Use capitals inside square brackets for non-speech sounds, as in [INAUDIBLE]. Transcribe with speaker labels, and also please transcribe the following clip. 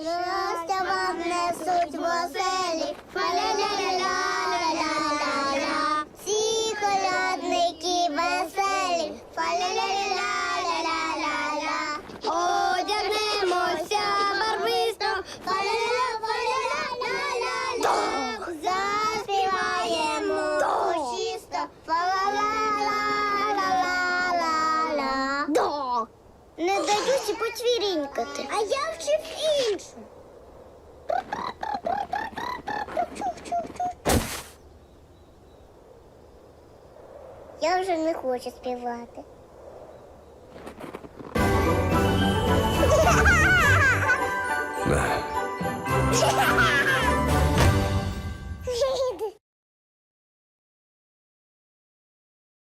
Speaker 1: Щастя вам несуть в оселі. Фа-ля-ля-ля-ля-ля-ля-ля. Всі колядники веселі. Фа-ля-ля-ля-ля-ля-ля-ля. Одягнемося барвисто. Фа-ля-ля, фа-ля-ля-ля-ля-ля. Заспіваємо чисто. Фа-ла-ла-ла-ла-ла-ла. Не даюсь і почвірінькати. А я вчив Я вже не хочу співати. [LAUGHS]